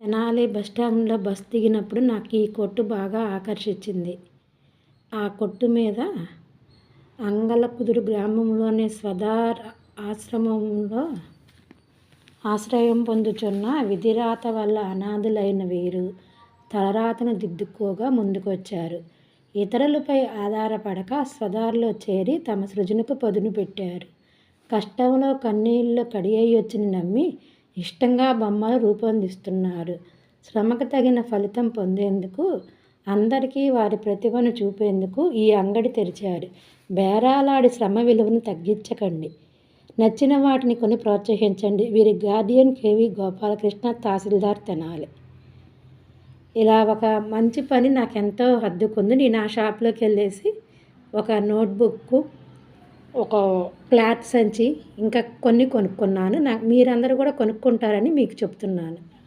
తెనాలి బస్టాండ్లో బస్ దిగినప్పుడు నాకు ఈ కొట్టు బాగా ఆకర్షించింది. ఆ కొట్టు మీద అంగలకుదురు గ్రామంలోని స్వదార్ ఆశ్రమంలో ఆశ్రయం పొందుచున్న విధిరాత వల్ల అనాథులైన వీరు తలరాతను దిద్దుకోగా ముందుకొచ్చారు. ఇతరులపై ఆధారపడక స్వదార్లో చేరి తమ సృజనకు పదును పెట్టారు. కష్టంలో కన్నీళ్ళు కడియొచ్చని నమ్మి ఇష్టంగా బొమ్మలు రూపొందిస్తున్నారు శ్రమకు తగిన ఫలితం పొందేందుకు అందరికీ వారి ప్రతిభను చూపేందుకు ఈ అంగడి తెరిచారు బేరాలాడి శ్రమ విలువను తగ్గించకండి. నచ్చిన వాటిని కొని ప్రోత్సహించండి. వీరి గార్డియన్ కేవి గోపాలకృష్ణ తహసీల్దార్ తెనాలి. ఇలా ఒక మంచి పని నాకు ఎంతో హద్దుకుంది. నేను ఆ షాప్లోకి వెళ్ళేసి ఒక నోట్బుక్ ఒక క్లాత్ సంచి ఇంకా కొన్ని కొనుక్కున్నాను. నాకు మీరందరూ కూడా కొనుక్కుంటారని మీకు చెప్తున్నాను.